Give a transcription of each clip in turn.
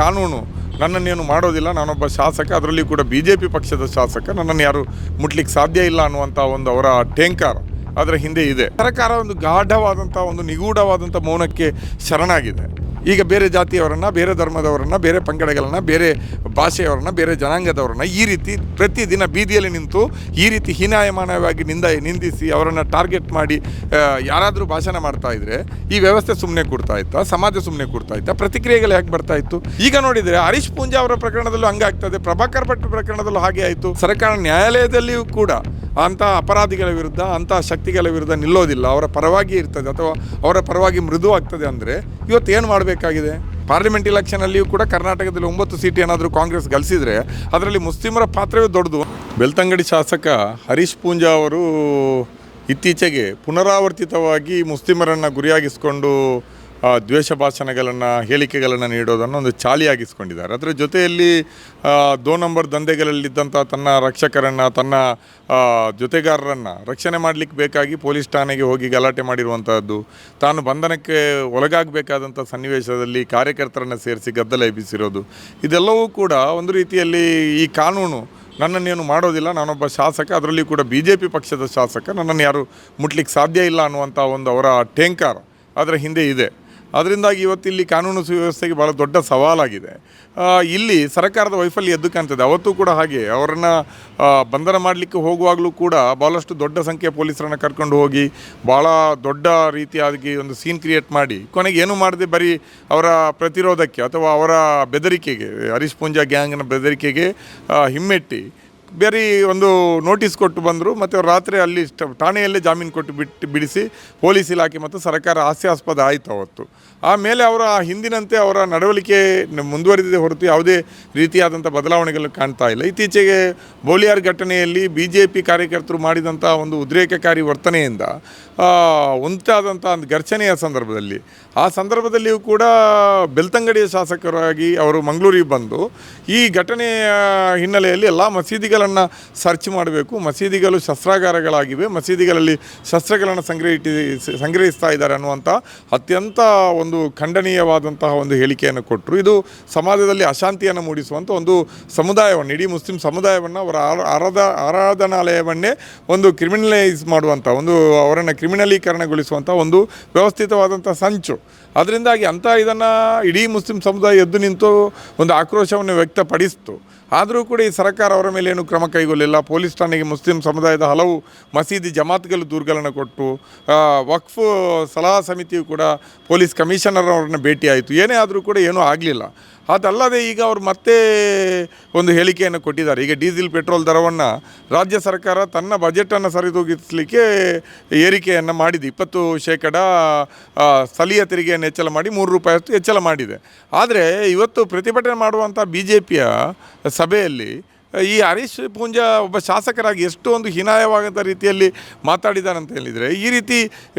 ಕಾನೂನು ನನ್ನನ್ನೇನು ಮಾಡೋದಿಲ್ಲ. ನಾನೊಬ್ಬ ಶಾಸಕ, ಅದರಲ್ಲಿ ಕೂಡ ಬಿ ಜೆ ಪಿ ಪಕ್ಷದ ಶಾಸಕ. ನನ್ನನ್ನು ಯಾರು ಮುಟ್ಲಿಕ್ಕೆ ಸಾಧ್ಯ ಇಲ್ಲ ಅನ್ನುವಂಥ ಒಂದು ಅವರ ಟೇಂಕಾರ ಅದರ ಹಿಂದೆ ಇದೆ. ಸರ್ಕಾರ ಒಂದು ಗಾಢವಾದಂಥ ಒಂದು ನಿಗೂಢವಾದಂಥ ಮೌನಕ್ಕೆ ಶರಣಾಗಿದೆ. ಈಗ ಬೇರೆ ಜಾತಿಯವರನ್ನು, ಬೇರೆ ಧರ್ಮದವರನ್ನು, ಬೇರೆ ಪಂಗಡಗಳನ್ನ, ಬೇರೆ ಭಾಷೆಯವರನ್ನ, ಬೇರೆ ಜನಾಂಗದವರನ್ನ ಈ ರೀತಿ ಪ್ರತಿದಿನ ಬೀದಿಯಲ್ಲಿ ನಿಂತು ಈ ರೀತಿ ಹೀನಾಯಮಾನವಾಗಿ ನಿಂದ, ನಿಂದಿಸಿ ಅವರನ್ನು ಟಾರ್ಗೆಟ್ ಮಾಡಿ ಯಾರಾದರೂ ಭಾಷಣ ಮಾಡ್ತಾ ಇದ್ರೆ ಈ ವ್ಯವಸ್ಥೆ ಸುಮ್ಮನೆ ಕೊಡ್ತಾ ಇತ್ತಾ, ಸಮಾಜ ಸುಮ್ಮನೆ ಕೊಡ್ತಾ ಇತ್ತಾ, ಪ್ರತಿಕ್ರಿಯೆಗಳು ಯಾಕೆ ಬರ್ತಾ ಇತ್ತು? ಈಗ ನೋಡಿದರೆ ಹರೀಶ್ ಪೂಂಜಾ ಅವರ ಪ್ರಕರಣದಲ್ಲೂ ಹಂಗಾಗ್ತದೆ ಪ್ರಭಾಕರ್ ಭಟ್ ಪ್ರಕರಣದಲ್ಲೂ ಹಾಗೆ ಆಯಿತು. ಸರ್ಕಾರ ನ್ಯಾಯಾಲಯದಲ್ಲಿಯೂ ಕೂಡ ಅಂಥ ಅಪರಾಧಿಗಳ ವಿರುದ್ಧ, ಅಂಥ ಶಕ್ತಿಗಳ ವಿರುದ್ಧ ನಿಲ್ಲೋದಿಲ್ಲ. ಅವರ ಪರವಾಗಿ ಇರ್ತದೆ ಅಥವಾ ಅವರ ಪರವಾಗಿ ಮೃದು ಆಗ್ತದೆ ಅಂದರೆ ಇವತ್ತು ಏನು ಮಾಡಬೇಕಾಗಿದೆ? ಪಾರ್ಲಿಮೆಂಟ್ ಇಲೆಕ್ಷನಲ್ಲಿಯೂ ಕೂಡ ಕರ್ನಾಟಕದಲ್ಲಿ ಒಂಬತ್ತು ಸೀಟ್ ಏನಾದರೂ ಕಾಂಗ್ರೆಸ್ ಗಳಿಸಿದರೆ ಅದರಲ್ಲಿ ಮುಸ್ಲಿಮರ ಪಾತ್ರವೇ ದೊಡ್ಡದು. ಬೆಳ್ತಂಗಡಿ ಶಾಸಕ ಹರೀಶ್ ಪೂಂಜಾ ಅವರು ಇತ್ತೀಚೆಗೆ ಪುನರಾವರ್ತಿತವಾಗಿ ಮುಸ್ಲಿಮರನ್ನು ಗುರಿಯಾಗಿಸಿಕೊಂಡು ದ್ವೇಷ ಭಾಷಣಗಳನ್ನು ಹೇಳಿಕೆಗಳನ್ನು ನೀಡೋದನ್ನು ಒಂದು ಚಾಲಿಯಾಗಿಸ್ಕೊಂಡಿದ್ದಾರೆ. ಅದರ ಜೊತೆಯಲ್ಲಿ ದೋ ನಂಬರ್ ದಂಧೆಗಳಲ್ಲಿದ್ದಂಥ ತನ್ನ ರಕ್ಷಕರನ್ನು, ತನ್ನ ಜೊತೆಗಾರರನ್ನು ರಕ್ಷಣೆ ಮಾಡಲಿಕ್ಕೆ ಬೇಕಾಗಿ ಪೊಲೀಸ್ ಠಾಣೆಗೆ ಹೋಗಿ ಗಲಾಟೆ ಮಾಡಿರುವಂಥದ್ದು ತಾನು ಬಂಧನಕ್ಕೆ ಒಳಗಾಗಬೇಕಾದಂಥ ಸನ್ನಿವೇಶದಲ್ಲಿ ಕಾರ್ಯಕರ್ತರನ್ನು ಸೇರಿಸಿ ಗದ್ದಲ ಎಬ್ಬಿಸಿರೋದು, ಇದೆಲ್ಲವೂ ಕೂಡ ಒಂದು ರೀತಿಯಲ್ಲಿ ಈ ಕಾನೂನು ನನ್ನನ್ನೇನು ಮಾಡೋದಿಲ್ಲ, ನಾನೊಬ್ಬ ಶಾಸಕ, ಅದರಲ್ಲಿ ಕೂಡ ಬಿ ಜೆ ಪಿ ಪಕ್ಷದ ಶಾಸಕ, ನನ್ನನ್ನು ಯಾರು ಮುಟ್ಲಿಕ್ಕೆ ಸಾಧ್ಯ ಇಲ್ಲ ಅನ್ನುವಂಥ ಒಂದು ಅವರ ಟೇಂಕಾರ ಅದರ ಹಿಂದೆ ಇದೆ. ಅದರಿಂದಾಗಿ ಇವತ್ತಿಲ್ಲಿ ಕಾನೂನು ಸುವ್ಯವಸ್ಥೆಗೆ ಭಾಳ ದೊಡ್ಡ ಸವಾಲಾಗಿದೆ. ಇಲ್ಲಿ ಸರ್ಕಾರದ ವೈಫಲ್ಯ ಎದ್ದು ಕಾಣ್ತದೆ. ಅವತ್ತು ಕೂಡ ಹಾಗೆ ಅವರನ್ನು ಬಂಧನ ಮಾಡಲಿಕ್ಕೆ ಹೋಗುವಾಗಲೂ ಕೂಡ ಭಾಳಷ್ಟು ದೊಡ್ಡ ಸಂಖ್ಯೆಯ ಪೊಲೀಸರನ್ನು ಕರ್ಕೊಂಡು ಹೋಗಿ ಭಾಳ ದೊಡ್ಡ ರೀತಿಯಾಗಿ ಒಂದು ಸೀನ್ ಕ್ರಿಯೇಟ್ ಮಾಡಿ, ಕೊನೆಗೆ ಏನು ಮಾಡದೆ ಬರೀ ಅವರ ಪ್ರತಿರೋಧಕ್ಕೆ ಅಥವಾ ಅವರ ಬೆದರಿಕೆಗೆ, ಹರೀಶ್ ಪೂಂಜಾ ಗ್ಯಾಂಗ್ನ ಬೆದರಿಕೆಗೆ ಹಿಮ್ಮೆಟ್ಟಿ ಬೇರೆ ಒಂದು ನೋಟಿಸ್ ಕೊಟ್ಟು ಬಂದರು, ಮತ್ತು ರಾತ್ರಿ ಅಲ್ಲಿ ಠಾಣೆಯಲ್ಲೇ ಜಾಮೀನು ಕೊಟ್ಟು ಬಿಟ್ಟು ಬಿಡಿಸಿ ಪೊಲೀಸ್ ಇಲಾಖೆ ಮತ್ತು ಸರ್ಕಾರ ಹಾಸ್ಯಾಸ್ಪದ ಆಯಿತು ಅವತ್ತು. ಆಮೇಲೆ ಅವರ ಹಿಂದಿನಂತೆ ಅವರ ನಡವಳಿಕೆ ಮುಂದುವರೆದಿದೆ ಹೊರತು ಯಾವುದೇ ರೀತಿಯಾದಂಥ ಬದಲಾವಣೆಗಳು ಕಾಣ್ತಾ ಇಲ್ಲ. ಇತ್ತೀಚೆಗೆ ಬೋಲಿಯಾರ್ ಘಟನೆಯಲ್ಲಿ ಬಿ ಜೆ ಪಿ ಕಾರ್ಯಕರ್ತರು ಮಾಡಿದಂಥ ಒಂದು ಉದ್ರೇಕಕಾರಿ ವರ್ತನೆಯಿಂದ ಉಂಟಾದಂಥ ಒಂದು ಘರ್ಷಣೆಯ ಸಂದರ್ಭದಲ್ಲಿ. ಆ ಸಂದರ್ಭದಲ್ಲಿಯೂ ಕೂಡ ಬೆಳ್ತಂಗಡಿಯ ಶಾಸಕರಾಗಿ ಅವರು ಮಂಗಳೂರಿಗೆ ಬಂದು ಈ ಘಟನೆಯ ಹಿನ್ನೆಲೆಯಲ್ಲಿ ಎಲ್ಲ ಮಸೀದಿಗಳನ್ನು ಸರ್ಚ್ ಮಾಡಬೇಕು. ಮಸೀದಿಗಳು ಶಸ್ತ್ರಾಗಾರಗಳಾಗಿವೆ. ಮಸೀದಿಗಳಲ್ಲಿ ಶಸ್ತ್ರಗಳನ್ನು ಸಂಗ್ರಹಿಸಿ ಸಂಗ್ರಹಿಸ್ತಾ ಇದ್ದಾರೆ ಅನ್ನುವಂಥ ಅತ್ಯಂತ ಒಂದು ಖಂಡನೀಯವಾದಂತಹ ಒಂದು ಹೇಳಿಕೆಯನ್ನು ಕೊಟ್ಟರು. ಇದು ಸಮಾಜದಲ್ಲಿ ಅಶಾಂತಿಯನ್ನು ಮೂಡಿಸುವಂಥ ಒಂದು ಸಮುದಾಯವನ್ನು, ಇಡೀ ಮುಸ್ಲಿಂ ಸಮುದಾಯವನ್ನು ಅವರ ಆರ- ಆರಾಧ, ಆರಾಧನಾಲಯವನ್ನೇ ಒಂದು ಕ್ರಿಮಿನಲೈಸ್ ಮಾಡುವಂಥ ಒಂದು ಅವರನ್ನು ಕ್ರಿಮಿನಲೀಕರಣಗೊಳಿಸುವಂಥ ಒಂದು ವ್ಯವಸ್ಥಿತವಾದಂಥ ಸಂಚು. ಅದರಿಂದಾಗಿ ಅಂಥ ಇದನ್ನು ಇಡೀ ಮುಸ್ಲಿಂ ಸಮುದಾಯ ಎದ್ದು ನಿಂತು ಒಂದು ಆಕ್ರೋಶವನ್ನು ವ್ಯಕ್ತಪಡಿಸಿತು. ಆದರೂ ಕೂಡ ಈ ಸರ್ಕಾರ ಅವರ ಮೇಲೆ ಏನು ಕ್ರಮ ಕೈಗೊಳ್ಳಲಿಲ್ಲ ಪೊಲೀಸ್ ಠಾಣೆಗೆ ಮುಸ್ಲಿಂ ಸಮುದಾಯದ ಹಲವು ಮಸೀದಿ ಜಮಾತ್ಗಳು ದೂರುಗಳನ್ನು ಕೊಟ್ಟು ವಕ್ಫ್ ಸಲಹಾ ಸಮಿತಿಯು ಕೂಡ ಪೊಲೀಸ್ ಕಮಿಷನರ್ ಅವರನ್ನು ಭೇಟಿಯಾಯಿತು. ಏನೇ ಆದರೂ ಕೂಡ ಏನೂ ಆಗಲಿಲ್ಲ. ಅದಲ್ಲದೆ ಈಗ ಅವರು ಮತ್ತೆ ಒಂದು ಹೇಳಿಕೆಯನ್ನು ಕೊಟ್ಟಿದ್ದಾರೆ. ಈಗ ಡೀಸೆಲ್, ಪೆಟ್ರೋಲ್ ದರವನ್ನು ರಾಜ್ಯ ಸರ್ಕಾರ ತನ್ನ ಬಜೆಟನ್ನು ಸರಿದೂಗಿಸಲಿಕ್ಕೆ ಏರಿಕೆಯನ್ನು ಮಾಡಿದೆ. ಇಪ್ಪತ್ತು ಶೇಕಡ ಸ್ಥಳೀಯ ತೆರಿಗೆಯನ್ನು ಹೆಚ್ಚಳ ಮಾಡಿ ಮೂರು ರೂಪಾಯಿಯಷ್ಟು ಹೆಚ್ಚಳ ಮಾಡಿದೆ. ಆದರೆ ಇವತ್ತು ಪ್ರತಿಭಟನೆ ಮಾಡುವಂಥ ಬಿ ಜೆ ಪಿಯ ಸಭೆಯಲ್ಲಿ ಈ ಹರೀಶ್ ಪೂಂಜಾ ಒಬ್ಬ ಶಾಸಕರಾಗಿ ಎಷ್ಟು ಒಂದು ಹೀನಾಯವಾಗದ ರೀತಿಯಲ್ಲಿ ಮಾತಾಡಿದ್ದಾರೆ ಅಂತ ಹೇಳಿದರೆ, ಈ ರೀತಿ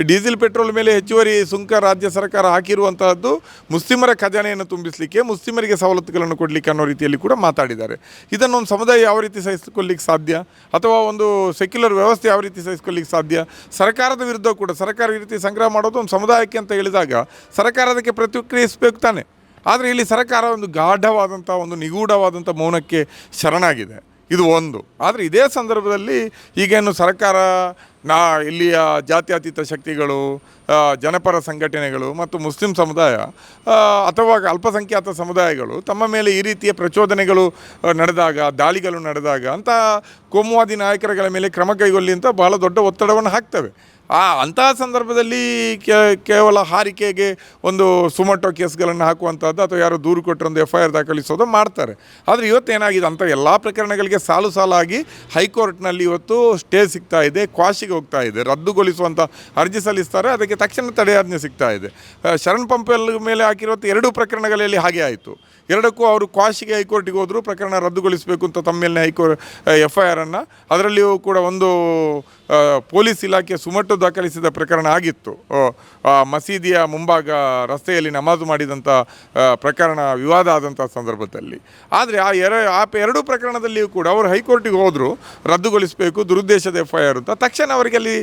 ಡೀಸೆಲ್ ಪೆಟ್ರೋಲ್ ಮೇಲೆ ಹೆಚ್ಚುವರಿ ಸುಂಕ ರಾಜ್ಯ ಸರ್ಕಾರ ಹಾಕಿರುವಂತಹದ್ದು ಮುಸ್ಲಿಮರ ಖಜಾನೆಯನ್ನು ತುಂಬಿಸಲಿಕ್ಕೆ, ಮುಸ್ಲಿಮರಿಗೆ ಸವಲತ್ತುಗಳನ್ನು ಕೊಡಲಿಕ್ಕೆ ಅನ್ನೋ ರೀತಿಯಲ್ಲಿ ಕೂಡ ಮಾತಾಡಿದ್ದಾರೆ. ಇದನ್ನು ಒಂದು ಸಮುದಾಯ ಯಾವ ರೀತಿ ಸಹಿಸಿಕೊಳ್ಳಿಕ್ಕೆ ಸಾಧ್ಯ? ಅಥವಾ ಒಂದು ಸೆಕ್ಯುಲರ್ ವ್ಯವಸ್ಥೆ ಯಾವ ರೀತಿ ಸಹಿಸಿಕೊಳ್ಳಿಕ್ಕೆ ಸಾಧ್ಯ? ಸರ್ಕಾರದ ವಿರುದ್ಧ ಕೂಡ, ಸರ್ಕಾರ ಈ ರೀತಿ ಸಂಗ್ರಹ ಮಾಡೋದು ಒಂದು ಸಮುದಾಯಕ್ಕೆ ಅಂತ ಹೇಳಿದಾಗ, ಸರ್ಕಾರ ಅದಕ್ಕೆ ಪ್ರತಿಕ್ರಿಯಿಸಬೇಕು ತಾನೆ. ಆದರೆ ಇಲ್ಲಿ ಸರ್ಕಾರ ಒಂದು ಗಾಢವಾದಂಥ ಒಂದು ನಿಗೂಢವಾದಂಥ ಮೌನಕ್ಕೆ ಶರಣಾಗಿದೆ. ಇದು ಒಂದು. ಆದರೆ ಇದೇ ಸಂದರ್ಭದಲ್ಲಿ ಈಗೇನು ಸರ್ಕಾರ, ನಾ ಇಲ್ಲಿಯ ಜಾತ್ಯತೀತ ಶಕ್ತಿಗಳು ಜನಪರ ಸಂಘಟನೆಗಳು ಮತ್ತು ಮುಸ್ಲಿಂ ಸಮುದಾಯ ಅಥವಾ ಅಲ್ಪಸಂಖ್ಯಾತ ಸಮುದಾಯಗಳು ತಮ್ಮ ಮೇಲೆ ಈ ರೀತಿಯ ಪ್ರಚೋದನೆಗಳು ನಡೆದಾಗ, ದಾಳಿಗಳು ನಡೆದಾಗ ಅಂತ ಕೋಮುವಾದಿ ನಾಯಕರುಗಳ ಮೇಲೆ ಕ್ರಮ ಕೈಗೊಳ್ಳಿ ಅಂತ ಬಹಳ ದೊಡ್ಡ ಒತ್ತಡವನ್ನು ಹಾಕ್ತವೆ. ಆ ಅಂತಹ ಸಂದರ್ಭದಲ್ಲಿ ಕೇವಲ ಹಾರಿಕೆಗೆ ಒಂದು ಸುಮಟೋ ಕೇಸ್ಗಳನ್ನು ಹಾಕುವಂಥದ್ದು ಅಥವಾ ಯಾರೋ ದೂರು ಕೊಟ್ಟರೆ ಒಂದು ಎಫ್ ಐ ಆರ್ ದಾಖಲಿಸೋದು ಮಾಡ್ತಾರೆ. ಆದರೆ ಇವತ್ತು ಏನಾಗಿದೆ ಅಂಥ ಎಲ್ಲ ಪ್ರಕರಣಗಳಿಗೆ ಸಾಲು ಸಾಲಾಗಿ ಹೈಕೋರ್ಟ್ನಲ್ಲಿ ಇವತ್ತು ಸ್ಟೇ ಸಿಗ್ತಾ ಇದೆ, ಕ್ವಾಶಿಗೆ ಹೋಗ್ತಾ ಇದೆ. ರದ್ದುಗೊಳಿಸುವಂಥ ಅರ್ಜಿ ಸಲ್ಲಿಸ್ತಾರೆ, ಅದಕ್ಕೆ ತಕ್ಷಣ ತಡೆಯಾಜ್ಞೆ ಸಿಗ್ತಾ ಇದೆ. ಶರಣ್ ಪಂಪಲ್ ಮೇಲೆ ಹಾಕಿರುವಂಥ ಎರಡೂ ಪ್ರಕರಣಗಳಲ್ಲಿ ಹಾಗೆ ಆಯಿತು. ಎರಡಕ್ಕೂ ಅವರು ಕ್ವಾಶಿಗೆ ಹೈಕೋರ್ಟಿಗೆ ಹೋದರೂ, ಪ್ರಕರಣ ರದ್ದುಗೊಳಿಸಬೇಕು ಅಂತ ತಮ್ಮ ಮೇಲೆ ಹೈಕೋರ್ ಎಫ್ ಐ ಆರನ್ನು ಅದರಲ್ಲಿಯೂ ಕೂಡ ಒಂದು ಪೊಲೀಸ್ ಇಲಾಖೆ ಸುಮಟ್ಟು ದಾಖಲಿಸಿದ ಪ್ರಕರಣ ಆಗಿತ್ತು. ಮಸೀದಿಯ ಮುಂಭಾಗ ರಸ್ತೆಯಲ್ಲಿ ನಮಾಜು ಮಾಡಿದಂಥ ಪ್ರಕರಣ ವಿವಾದ ಆದಂಥ ಸಂದರ್ಭದಲ್ಲಿ. ಆದರೆ ಆ ಎರ, ಆ ಎರಡೂ ಪ್ರಕರಣದಲ್ಲಿಯೂ ಕೂಡ ಅವರು ಹೈಕೋರ್ಟಿಗೆ ಹೋದರು, ರದ್ದುಗೊಳಿಸಬೇಕು, ದುರುದ್ದೇಶದ ಎಫ್ ಐ ಆರ್ ಅಂತ. ತಕ್ಷಣ ಅವರಿಗೆ ಅಲ್ಲಿ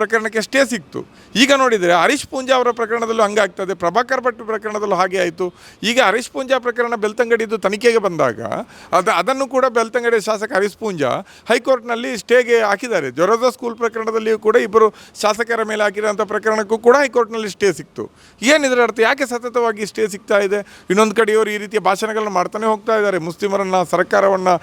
ಪ್ರಕರಣಕ್ಕೆ ಸ್ಟೇ ಸಿಕ್ತು. ಈಗ ನೋಡಿದರೆ ಹರೀಶ್ ಪೂಂಜಾ ಅವರ ಪ್ರಕರಣದಲ್ಲೂ ಹಂಗಾಗ್ತದೆ ಪ್ರಭಾಕರ್ ಭಟ್ ಪ್ರಕರಣದಲ್ಲೂ ಹಾಗೆ ಆಯಿತು. ಈಗ ಹರೀಶ್ ಪೂಂಜಾ ಪ್ರಕರಣ ಬೆಳ್ತಂಗಡಿದು ತನಿಖೆಗೆ ಬಂದಾಗ, ಅದು, ಅದನ್ನು ಕೂಡ ಬೆಳ್ತಂಗಡಿ ಶಾಸಕ ಹರೀಶ್ ಪೂಂಜಾ ಹೈಕೋರ್ಟ್ನಲ್ಲಿ ಸ್ಟೇಗೆ ಹಾಕಿದ್ದಾರೆ. ಜೊರದ ಸ್ಕೂಲ್ ಪ್ರಕರಣದಲ್ಲಿಯೂ ಕೂಡ ಇಬ್ಬರು ಶಾಸಕರ ಮೇಲೆ ಹಾಕಿರೋಂಥ ಪ್ರಕರಣಕ್ಕೂ ಕೂಡ ಹೈಕೋರ್ಟ್ನಲ್ಲಿ ಸ್ಟೇ ಸಿಕ್ತು. ಏನಿದ್ರ ಅರ್ಥ? ಯಾಕೆ ಸತತವಾಗಿ ಸ್ಟೇ ಸಿಗ್ತಾ ಇದೆ? ಇನ್ನೊಂದು ಕಡೆಯವರು ಈ ರೀತಿಯ ಭಾಷಣಗಳನ್ನು ಮಾಡ್ತಾನೆ ಹೋಗ್ತಾ ಇದ್ದಾರೆ. ಮುಸ್ಲಿಮರನ್ನು, ಸರ್ಕಾರವನ್ನು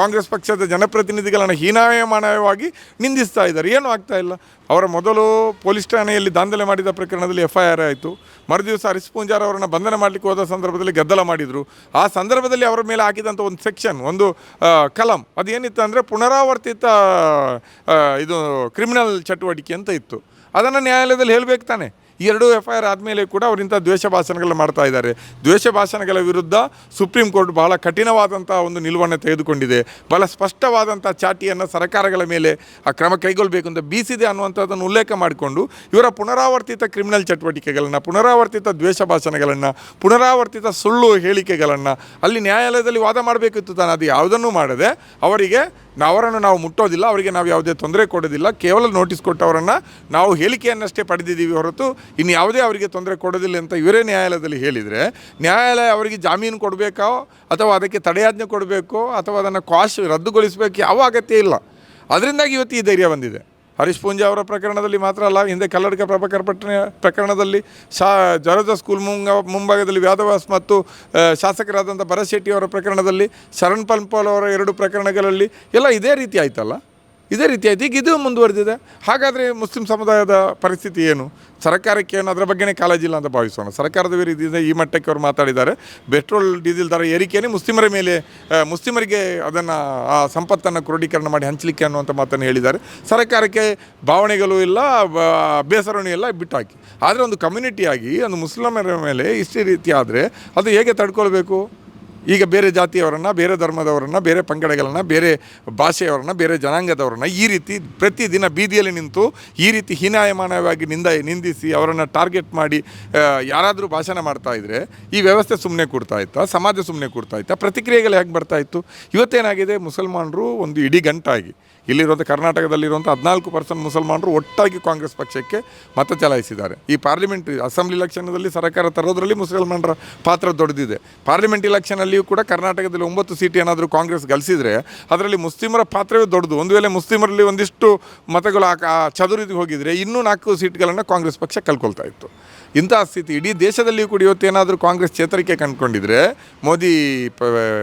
ಕಾಂಗ್ರೆಸ್ ಪಕ್ಷದ ಜನಪ್ರತಿನಿಧಿಗಳನ್ನು ಹೀನಾಯಮಾನವಾಗಿ ನಿಂದಿಸ್ತಾ ಇದ್ದಾರೆ. ಏನೂ ಆಗ್ತಾ ಇಲ್ಲ. ಅವರ ಮೊದಲು ಪೊಲೀಸ್ ಠಾಣೆಯಲ್ಲಿ ದಾಂಧಲೆ ಮಾಡಿದ ಪ್ರಕರಣದಲ್ಲಿ ಎಫ್ ಐ ಆರ್ ಆಯಿತು. ಮರುದಿವಸ ಹರೀಶ್ ಪೂಂಜಾರ್ ಅವರನ್ನು ಬಂಧನ ಮಾಡಲಿಕ್ಕೆ ಹೋದ ಸಂದರ್ಭದಲ್ಲಿ ಗದ್ದಲ ಮಾಡಿದರು. ಆ ಸಂದರ್ಭದಲ್ಲಿ ಅವರ ಮೇಲೆ ಹಾಕಿದಂಥ ಒಂದು ಸೆಕ್ಷನ್, ಒಂದು ಕಲಂ ಅದೇನಿತ್ತು ಅಂದರೆ ಪುನರಾವರ್ತಿತ ಇದು ಕ್ರಿಮಿನಲ್ ಚಟುವಟಿಕೆ ಅಂತ ಇತ್ತು. ಅದನ್ನು ನ್ಯಾಯಾಲಯದಲ್ಲಿ ಹೇಳಬೇಕು ತಾನೆ. ಎರಡು ಎಫ್ ಐ ಆರ್ ಆದಮೇಲೆ ಕೂಡ ಅವರಿಂಥ ದ್ವೇಷ ಭಾಷಣಗಳನ್ನ ಮಾಡ್ತಾ ಇದ್ದಾರೆ. ದ್ವೇಷ ಭಾಷಣಗಳ ವಿರುದ್ಧ ಸುಪ್ರೀಂ ಕೋರ್ಟ್ ಬಹಳ ಕಠಿಣವಾದಂಥ ಒಂದು ನಿಲುವನ್ನು ತೆಗೆದುಕೊಂಡಿದೆ. ಬಹಳ ಸ್ಪಷ್ಟವಾದಂಥ ಚಾಟಿಯನ್ನು ಸರ್ಕಾರಗಳ ಮೇಲೆ ಆ ಕ್ರಮ ಕೈಗೊಳ್ಳಬೇಕು ಅಂತ ಬೀಸಿದೆ ಅನ್ನುವಂಥದ್ದನ್ನು ಉಲ್ಲೇಖ ಮಾಡಿಕೊಂಡು ಇವರ ಪುನರಾವರ್ತಿತ ಕ್ರಿಮಿನಲ್ ಚಟುವಟಿಕೆಗಳನ್ನು, ಪುನರಾವರ್ತಿತ ದ್ವೇಷ ಭಾಷಣಗಳನ್ನು, ಪುನರಾವರ್ತಿತ ಸುಳ್ಳು ಹೇಳಿಕೆಗಳನ್ನು ಅಲ್ಲಿ ನ್ಯಾಯಾಲಯದಲ್ಲಿ ವಾದ ಮಾಡಬೇಕಿತ್ತು ತಾನು. ಅದು ಯಾವುದನ್ನು ಮಾಡದೆ ಅವರಿಗೆ ನಾ- ಅವರನ್ನು ನಾವು ಮುಟ್ಟೋದಿಲ್ಲ, ಅವರಿಗೆ ನಾವು ಯಾವುದೇ ತೊಂದರೆ ಕೊಡೋದಿಲ್ಲ. ಕೇವಲ ನೋಟಿಸ್ ಕೊಟ್ಟವರನ್ನು ನಾವು ಹೇಳಿಕೆಯನ್ನಷ್ಟೇ ಪಡೆದಿದ್ದೀವಿ ಹೊರತು ಇನ್ನು ಯಾವುದೇ ಅವರಿಗೆ ತೊಂದರೆ ಕೊಡೋದಿಲ್ಲ ಅಂತ ಇವರೇ ನ್ಯಾಯಾಲಯದಲ್ಲಿ ಹೇಳಿದರೆ, ನ್ಯಾಯಾಲಯ ಅವರಿಗೆ ಜಾಮೀನು ಕೊಡಬೇಕೋ? ಅಥವಾ ಅದಕ್ಕೆ ತಡೆಯಾಜ್ಞೆ ಕೊಡಬೇಕೋ? ಅಥವಾ ಅದನ್ನು ಕಾಸ್ಟ್ ರದ್ದುಗೊಳಿಸಬೇಕು? ಯಾವ ಅಗತ್ಯ ಇಲ್ಲ. ಅದರಿಂದಾಗಿ ಇವತ್ತು ಈ ಧೈರ್ಯ ಬಂದಿದೆ. ಹರೀಶ್ ಪೂಂಜಾ ಅವರ ಪ್ರಕರಣದಲ್ಲಿ ಮಾತ್ರ ಅಲ್ಲ, ಹಿಂದೆ ಕಲ್ಲಡ್ಕ ಪ್ರಭಾಕರ್ ಪಟ್ಟಣ ಪ್ರಕರಣದಲ್ಲಿ ಶಾ ಜರದ ಸ್ಕೂಲ್ ಮುಂಗ, ಮುಂಭಾಗದಲ್ಲಿ ವ್ಯಾದವಾಸ್ ಮತ್ತು ಶಾಸಕರಾದಂಥ ಭರತ್ ಶೆಟ್ಟಿ ಅವರ ಪ್ರಕರಣದಲ್ಲಿ ಶರಣ್ ಪಲ್ಪಾಲ್ ಅವರ ಎರಡು ಪ್ರಕರಣಗಳಲ್ಲಿ ಎಲ್ಲ ಇದೇ ರೀತಿ ಆಯ್ತಲ್ಲ? ಇದೇ ರೀತಿಯಾಗಿ ಈಗ ಇದು ಮುಂದುವರೆದಿದೆ. ಹಾಗಾದರೆ ಮುಸ್ಲಿಂ ಸಮುದಾಯದ ಪರಿಸ್ಥಿತಿ ಏನು? ಸರ್ಕಾರಕ್ಕೆ ಏನು? ಅದರ ಬಗ್ಗೆನೇ ಕಾಳಜಿ ಇಲ್ಲ ಅಂತ ಭಾವಿಸೋಣ. ಸರ್ಕಾರದ ವಿರುದ್ಧ ಈ ಮಟ್ಟಕ್ಕೆ ಅವರು ಮಾತಾಡಿದ್ದಾರೆ. ಪೆಟ್ರೋಲ್, ಡೀಸೆಲ್ ದರ ಏರಿಕೆಯೇ ಮುಸ್ಲಿಮರ ಮೇಲೆ ಮುಸ್ಲಿಮರಿಗೆ ಅದನ್ನು, ಆ, ಸಂಪತ್ತನ್ನು ಕ್ರೋಢೀಕರಣ ಮಾಡಿ ಹಂಚಲಿಕ್ಕೆ ಅನ್ನುವಂಥ ಮಾತನ್ನು ಹೇಳಿದ್ದಾರೆ. ಸರ್ಕಾರಕ್ಕೆ ಭಾವನೆಗಳು ಇಲ್ಲ ಬೇಸರವೂ ಇಲ್ಲ, ಬಿಟ್ಟಾಕಿ. ಆದರೆ ಒಂದು ಕಮ್ಯುನಿಟಿಯಾಗಿ ಒಂದು ಮುಸ್ಲಿಮರ ಮೇಲೆ ಇಷ್ಟೇ ರೀತಿ ಆದರೆ ಅದು ಹೇಗೆ ತಡ್ಕೊಳ್ಬೇಕು? ಈಗ ಬೇರೆ ಜಾತಿಯವರನ್ನು, ಬೇರೆ ಧರ್ಮದವರನ್ನು, ಬೇರೆ ಪಂಗಡಗಳನ್ನು, ಬೇರೆ ಭಾಷೆಯವರನ್ನು, ಬೇರೆ ಜನಾಂಗದವರನ್ನು ಈ ರೀತಿ ಪ್ರತಿದಿನ ಬೀದಿಯಲ್ಲಿ ನಿಂತು ಈ ರೀತಿ ಹೀನಾಯಮಾನವಾಗಿ ನಿಂದ, ನಿಂದಿಸಿ ಅವರನ್ನು ಟಾರ್ಗೆಟ್ ಮಾಡಿ ಯಾರಾದರೂ ಭಾಷಣ ಮಾಡ್ತಾ ಇದ್ದರೆ ಈ ವ್ಯವಸ್ಥೆ ಸುಮ್ಮನೆ ಕೊಡ್ತಾ ಇತ್ತಾ, ಸಮಾಜ ಸುಮ್ಮನೆ ಕೊಡ್ತಾ ಇತ್ತಾ, ಪ್ರತಿಕ್ರಿಯೆಗಳು ಹೇಗೆ ಬರ್ತಾ ಇತ್ತು? ಇವತ್ತೇನಾಗಿದೆ? ಮುಸಲ್ಮಾನರು ಒಂದು ಇಡೀ ಗಂಟಾಗಿ ಇಲ್ಲಿರುವಂಥ ಕರ್ನಾಟಕದಲ್ಲಿರುವಂಥ ಹದಿನಾಲ್ಕು ಪರ್ಸೆಂಟ್ ಮುಸಲ್ಮಾನರು ಒಟ್ಟಾಗಿ ಕಾಂಗ್ರೆಸ್ ಪಕ್ಷಕ್ಕೆ ಮತ ಚಲಾಯಿಸಿದ್ದಾರೆ. ಈ ಪಾರ್ಲಿಮೆಂಟ್ ಅಸೆಂಬ್ಲಿ ಇಲೆಕ್ಷನ್ನಲ್ಲಿ ಸರ್ಕಾರ ತರೋದರಲ್ಲಿ ಮುಸಲ್ಮಾನರ ಪಾತ್ರ ದೊಡ್ಡದಿದೆ. ಪಾರ್ಲಿಮೆಂಟ್ ಇಲೆಕ್ಷನಲ್ಲಿಯೂ ಕೂಡ ಕರ್ನಾಟಕದಲ್ಲಿ ಒಂಬತ್ತು ಸೀಟ್ ಏನಾದರೂ ಕಾಂಗ್ರೆಸ್ ಗಳಿಸಿದರೆ ಅದರಲ್ಲಿ ಮುಸ್ಲಿಮರ ಪಾತ್ರವೇ ದೊಡ್ಡದು. ಒಂದು ವೇಳೆ ಮುಸ್ಲಿಮರಲ್ಲಿ ಒಂದಿಷ್ಟು ಮತಗಳು ಆ- ಚದುರಿದು ಹೋಗಿದರೆ ಇನ್ನೂ ನಾಲ್ಕು ಸೀಟ್ಗಳನ್ನು ಕಾಂಗ್ರೆಸ್ ಪಕ್ಷ ಕಳ್ಕೊಳ್ತಾ ಇತ್ತು. ಇಂಥ ಸ್ಥಿತಿ ಇಡೀ ದೇಶದಲ್ಲಿಯೂ ಕೂಡ ಇವತ್ತೇನಾದರೂ ಕಾಂಗ್ರೆಸ್ ಚೇತರಿಕೆ ಕಂಡುಕೊಂಡಿದ್ರೆ ಮೋದಿ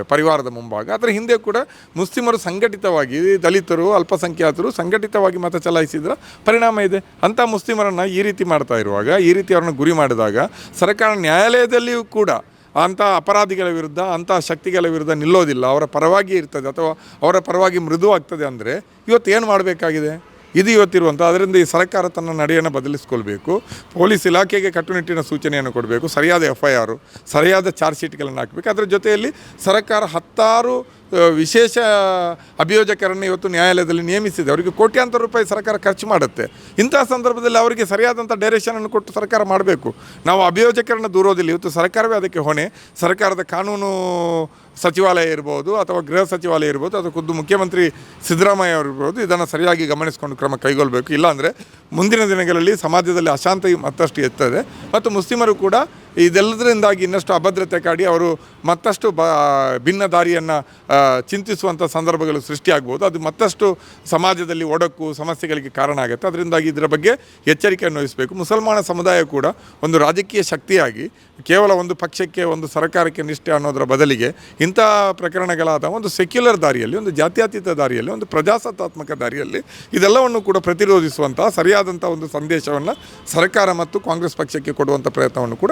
ಪರಿವಾರದ ಮುಂಭಾಗ, ಅದರ ಹಿಂದೆ ಕೂಡ ಮುಸ್ಲಿಮರು ಸಂಘಟಿತವಾಗಿ ದಲಿತರು ಅಲ್ಪಸಂಖ್ಯಾತರು ಸಂಘಟಿತವಾಗಿ ಮತ ಚಲಾಯಿಸಿದ್ರ ಪರಿಣಾಮ ಇದೆ. ಅಂಥ ಮುಸ್ಲಿಮರನ್ನು ಈ ರೀತಿ ಮಾಡ್ತಾ ಇರುವಾಗ, ಈ ರೀತಿ ಅವರನ್ನು ಗುರಿ ಮಾಡಿದಾಗ ಸರ್ಕಾರ ನ್ಯಾಯಾಲಯದಲ್ಲಿಯೂ ಕೂಡ ಅಂಥ ಅಪರಾಧಿಗಳ ವಿರುದ್ಧ, ಅಂಥ ಶಕ್ತಿಗಳ ವಿರುದ್ಧ ನಿಲ್ಲೋದಿಲ್ಲ. ಅವರ ಪರವಾಗಿ ಇರ್ತದೆ. ಅಥವಾ ಅವರ ಪರವಾಗಿ ಮೃದುವಾಗ್ತದೆ ಅಂದರೆ ಇವತ್ತು ಏನು ಮಾಡಬೇಕಾಗಿದೆ? ಇದು ಇವತ್ತಿರುವಂಥ, ಅದರಿಂದ ಈ ಸರ್ಕಾರ ತನ್ನ ನಡೆಯನ್ನು ಬದಲಿಸ್ಕೊಳ್ಬೇಕು. ಪೊಲೀಸ್ ಇಲಾಖೆಗೆ ಕಟ್ಟುನಿಟ್ಟಿನ ಸೂಚನೆಯನ್ನು ಕೊಡಬೇಕು. ಸರಿಯಾದ ಎಫ್ ಐ ಆರು ಸರಿಯಾದ ಚಾರ್ಜ್ ಶೀಟ್ಗಳನ್ನು ಹಾಕಬೇಕು. ಅದರ ಜೊತೆಯಲ್ಲಿ ಸರ್ಕಾರ ಹತ್ತಾರು ವಿಶೇಷ ಅಭಿಯೋಜಕರನ್ನು ಇವತ್ತು ನ್ಯಾಯಾಲಯದಲ್ಲಿ ನೇಮಿಸಿದೆ. ಅವರಿಗೆ ಕೋಟ್ಯಾಂತರ ರೂಪಾಯಿ ಸರ್ಕಾರ ಖರ್ಚು ಮಾಡುತ್ತೆ. ಇಂತಹ ಸಂದರ್ಭದಲ್ಲಿ ಅವರಿಗೆ ಸರಿಯಾದಂಥ ಡೈರೆಕ್ಷನನ್ನು ಕೊಟ್ಟು ಸರ್ಕಾರ ಮಾಡಬೇಕು. ನಾವು ಅಭಿಯೋಜಕರನ್ನು ದೂರೋದಿಲ್ಲ. ಇವತ್ತು ಸರ್ಕಾರವೇ ಅದಕ್ಕೆ ಹೊಣೆ. ಸರ್ಕಾರದ ಕಾನೂನು ಸಚಿವಾಲಯ ಇರ್ಬೋದು ಅಥವಾ ಗೃಹ ಸಚಿವಾಲಯ ಇರ್ಬೋದು, ಅಥವಾ ಖುದ್ದು ಮುಖ್ಯಮಂತ್ರಿ ಸಿದ್ದರಾಮಯ್ಯ ಅವರು ಇರ್ಬೋದು, ಇದನ್ನು ಸರಿಯಾಗಿ ಗಮನಿಸಿಕೊಂಡು ಕ್ರಮ ಕೈಗೊಳ್ಳಬೇಕು ಇಲ್ಲಾಂದರೆ ಮುಂದಿನ ದಿನಗಳಲ್ಲಿ ಸಮಾಜದಲ್ಲಿ ಅಶಾಂತಿ ಮತ್ತಷ್ಟು ಎತ್ತದೆ. ಮತ್ತು ಮುಸ್ಲಿಮರು ಕೂಡ ಇದೆಲ್ಲದರಿಂದಾಗಿ ಇನ್ನಷ್ಟು ಅಭದ್ರತೆ ಕಾಡಿ ಅವರು ಮತ್ತಷ್ಟು ಬ ಭಿನ್ನ ದಾರಿಯನ್ನು ಚಿಂತಿಸುವಂಥ ಸಂದರ್ಭಗಳು ಸೃಷ್ಟಿಯಾಗ್ಬೋದು. ಅದು ಮತ್ತಷ್ಟು ಸಮಾಜದಲ್ಲಿ ಒಡಕು, ಸಮಸ್ಯೆಗಳಿಗೆ ಕಾರಣ ಆಗುತ್ತೆ. ಅದರಿಂದಾಗಿ ಇದರ ಬಗ್ಗೆ ಎಚ್ಚರಿಕೆಯನ್ನು ವಹಿಸಬೇಕು. ಮುಸಲ್ಮಾನ ಸಮುದಾಯ ಕೂಡ ಒಂದು ರಾಜಕೀಯ ಶಕ್ತಿಯಾಗಿ ಕೇವಲ ಒಂದು ಪಕ್ಷಕ್ಕೆ, ಒಂದು ಸರ್ಕಾರಕ್ಕೆ ನಿಷ್ಠೆ ಅನ್ನೋದರ ಬದಲಿಗೆ ಇಂಥ ಪ್ರಕರಣಗಳಾದ ಒಂದು ಸೆಕ್ಯುಲರ್ ದಾರಿಯಲ್ಲಿ, ಒಂದು ಜಾತ್ಯತೀತ ದಾರಿಯಲ್ಲಿ, ಒಂದು ಪ್ರಜಾಸತ್ತಾತ್ಮಕ ದಾರಿಯಲ್ಲಿ ಇದೆಲ್ಲವನ್ನು ಕೂಡ ಪ್ರತಿರೋಧಿಸುವಂತಹ ಸರಿಯಾದಂಥ ಒಂದು ಸಂದೇಶವನ್ನು ಸರ್ಕಾರ ಮತ್ತು ಕಾಂಗ್ರೆಸ್ ಪಕ್ಷಕ್ಕೆ ಕೊಡುವಂಥ ಪ್ರಯತ್ನವನ್ನು ಕೂಡ